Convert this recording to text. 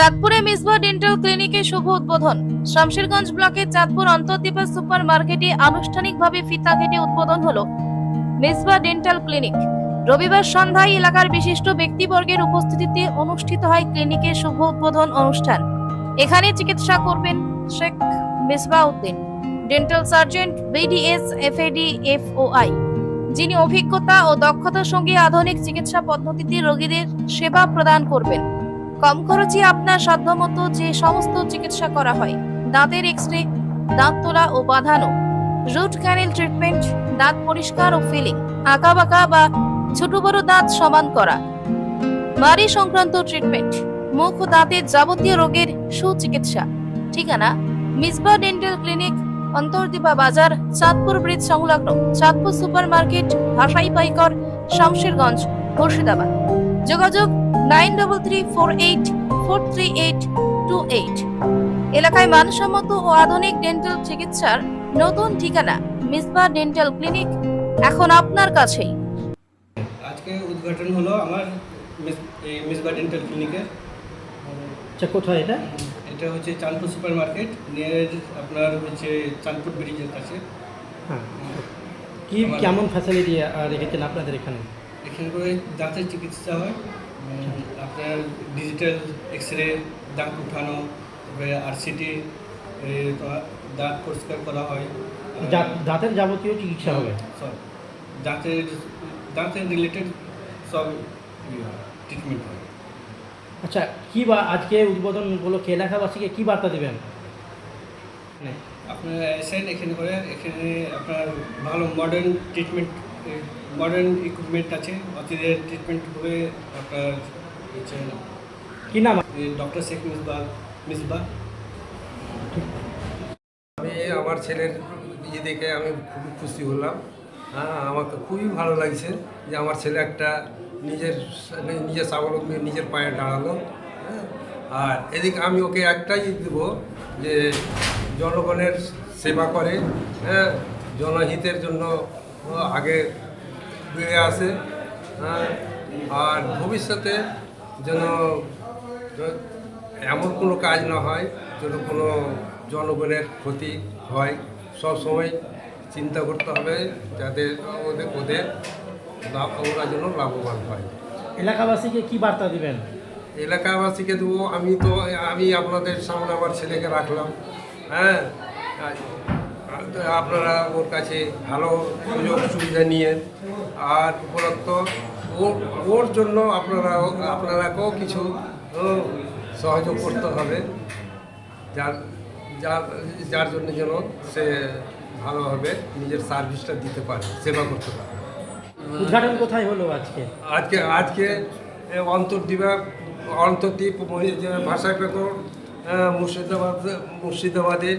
চাঁদপুরে মিসবা ডেন্টাল ক্লিনিকের শুভ উদ্বোধন। শামশেরগঞ্জ ব্লকের চাঁদপুর অন্তর্দীপা সুপার মার্কেটে আনুষ্ঠানিকভাবে ফিতা কেটে উদ্বোধন হলো মিসবা ডেন্টাল ক্লিনিক। রবিবার সন্ধ্যায় এলাকার বিশিষ্ট ব্যক্তিবর্গের উপস্থিতিতে অনুষ্ঠিত হয় ক্লিনিকের শুভ উদ্বোধন অনুষ্ঠান। এখানে চিকিৎসা করবেন Sheikh Misba Uddin, dental sergeant BDS FAD FOI যিনি অভিজ্ঞতা ও দক্ষতার সঙ্গে আধুনিক চিকিৎসা পদ্ধতিতে রোগীদের সেবা প্রদান করবেন। কম খরচে আপনার সাধ্যমতো যে সমস্ত চিকিৎসা করা হয়, দাঁতের এক্স রে দাঁত তোলা ও বাঁধানো রুট ক্যানেল ট্রিটমেন্ট দাঁত পরিষ্কার ও ফিলিং আঁকা বাঁকা বা ছোট বড় দাঁত সমান করা মারি সংক্রান্ত ট্রিটমেন্ট মুখ ও দাঁতের যাবতীয় রোগের সুচিকিৎসা, ঠিকানা, মিসবা ডেন্টাল ক্লিনিক অন্তর্দিবা বাজার, চাঁদপুর ব্রিজ সংলগ্ন, চাঁদপুর সুপার মার্কেট ভাসাই পাইকর শামশেরগঞ্জ, মুর্শিদাবাদ। যোগাযোগ nine double three four eight four three eight two eight. এলাকায় মানসম্মত ও আধুনিক ডেন্টাল চিকিৎসার নতুন ঠিকানা মিসবা ডেন্টাল ক্লিনিক এখন আপনার কাছেই। আজকে উদ্ঘাটন হলো আমার মিসবা ডেন্টাল ক্লিনিকের আচ্ছা কোথায় এটা? এটা হচ্ছে চাঁদপুর সুপার মার্কেট নিয়ার আপনার হচ্ছে চাঁদপুর ব্রিজের কাছে। হ্যাঁ। কি কেমন ফ্যাসিলিটি রেখেছেন আপনাদের এখানে? এখানে করে দাঁতের চিকিৎসা হয় আপনার ডিজিটাল এক্স রে দাঁত উঠানো তারপরে আরসিটি দাঁত পরিষ্কার করা হয়। দাঁতের যাবতীয় চিকিৎসা হবে? সব দাঁতের দাঁতের রিলেটেড সব ট্রিটমেন্ট হয় আচ্ছা কি বা আজকে উদ্বোধন উপলক্ষে এলাকাবাসীকে কি বার্তা দেবেন? আপনারা এসেন এখানে করে এখানে আপনার ভালো মডার্ন ট্রিটমেন্ট মডার্ন ইকুইপমেন্ট আছে অতিদের ট্রিটমেন্ট হবে আপনার হচ্ছে কি নাম? ডক্টর শেখ মিসবা মিসবা আমি আমার ছেলের ইয়ে দেখে আমি খুবই খুশি হলাম। হ্যাঁ আমাকে খুবই ভালো লাগছে যে আমার ছেলে একটা নিজের নিজের স্বাবলম্বী নিজের পায়ে দাঁড়াল। হ্যাঁ আর এদিকে আমি ওকে একটাই দেব যে জনগণের সেবা করে। হ্যাঁ জনহিতের জন্য আগে বেড়ে আসে হ্যাঁ আর ভবিষ্যতে যেন এমন কোনো কাজ না হয় যেন কোনো জনগণের ক্ষতি হয় সব সময় চিন্তা করতে হবে যাতে ওদের ওদের লাভ ওরা যেন লাভবান হয়। এলাকাবাসীকে কি বার্তা দিবেন? এলাকাবাসীকে দেবো আমি তো আমি আপনাদের সামনে আমার ছেলেকে রাখলাম হ্যাঁ আপনারা ওর কাছে ভালো সুযোগ সুবিধা নিয়ে আর উপরত্ব ওর ওর জন্য আপনারা আপনারাকেও কিছু সহযোগ করতে হবে। যার যার যার জন্য যেন সে ভালোভাবে নিজের সার্ভিসটা দিতে পারে সেবা করতে পারে। উদ্ঘাটন কোথায় হলো আজকে? আজকে আজকে অন্তর্দ্বীপা অন্তর্দ্বীপ ভাষা পেত মুর্শিদাবাদ মুর্শিদাবাদে